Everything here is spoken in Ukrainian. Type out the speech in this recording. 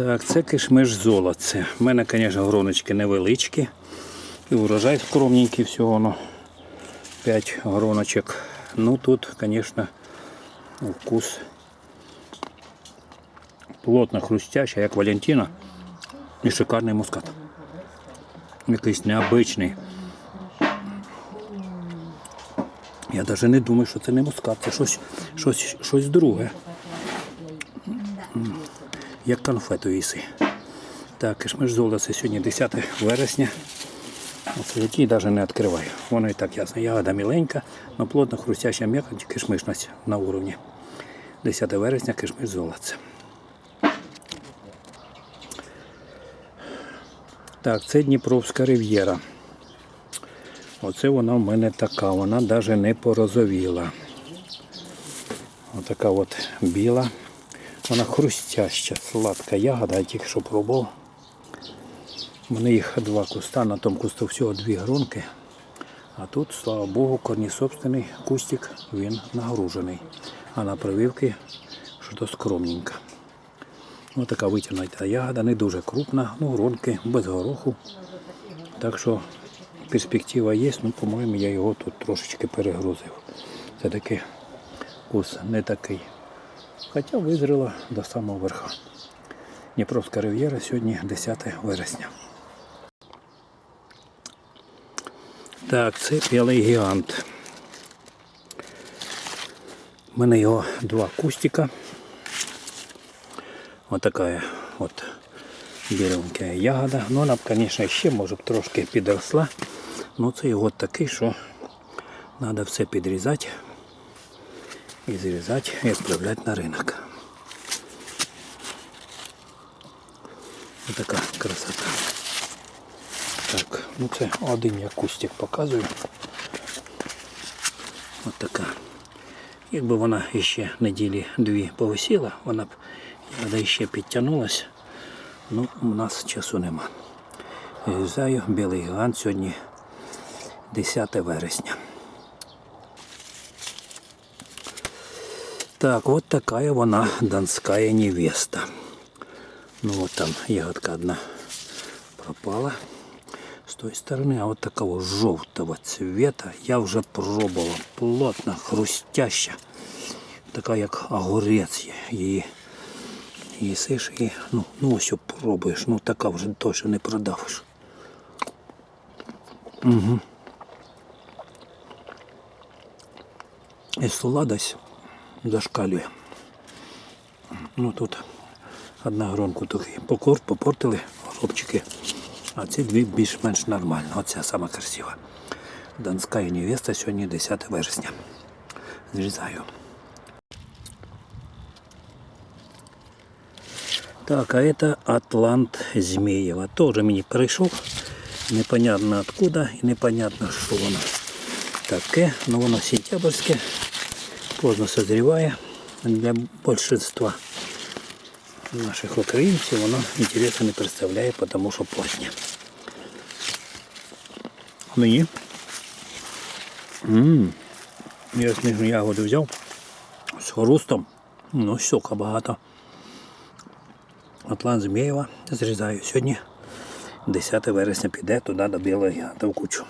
Так, це кишмиш золоце. У мене, звісно, гроночки невеличкі. І урожай скромненький всього. Ну, 5 гроночок. Ну тут, звісно, вкус плотно хрустящий, як Валентина. І шикарний мускат. Якийсь необичний. Я навіть не думаю, що це не мускат, це щось, щось, щось друге. Як конфету їси. Так, кишмиш золоце сьогодні 10 вересня. Оце який навіть не відкриваю. Воно і так ясно. Ягода міленька, але плотно хрустяща м'якоть, кишмишність на уровні. 10 вересня кишмиш золоце. Так, це Дніпровська рив'єра. Оце вона в мене така, вона навіть не порозовіла. Отака от біла. Вона хрустяща, сладка ягода, я тільки що пробував. Мене їх два куста, на тому кусту всього дві гронки. А тут, слава Богу, корнісобственний кустик, він нагружений. А на прививки щось скромненько. Ось така витягнута ягода, не дуже крупна, ну гронки без гороху. Так що перспектива є, ну, по-моєму, я його тут трошечки перегрузив. Це таки вкус не такий. Хоча визріла до самого верха. Дніпровська рив'єра сьогодні 10 вересня. Так, це білий гігант. У мене його два кустика. Ось така от біленька ягода. Ну, вона б, звісно, ще може б трошки підросла. Ну це його такий, що треба все підрізати і зрізати і відправляти на ринок. Ось така красота. Так, ну це один я кустик показую. Ось така. Якби вона ще неділі дві повисіла, вона б ягода ще підтягнулася. Ну, у нас часу нема. Різаю білий гігант сьогодні 10 вересня. Так, от така вона донська невеста. Ну от там ягодка одна пропала с той стороны, а вот такого желтого цвета я вже пробував. Плотно, хрустяща. Така як огурець є. Її їсиш і ну, ну ось пробуєш. Ну така вже точно не продавиш. Угу. І сладость зашкалює. Ну тут одна гронку трохи покор, попортили хлопчики. А ці дві більш-менш нормально. Оця сама красива. Донська невеста сьогодні 10 вересня. Зрізаю. Так, а это Атлант Змеева. Тоже мені прийшов. Непонятно откуда і непонятно, що воно таке. Ну воно сентябрьське. Поздно созріває для большинства наших українців воно інтересу не представляє, тому що позднє. Мені. Ммм. Я сніжну ягоду взяв з хрустом. Ну, сока багато. Атлант Змієва зрізаю сьогодні. 10 вересня піде туди до гіганта в кучу.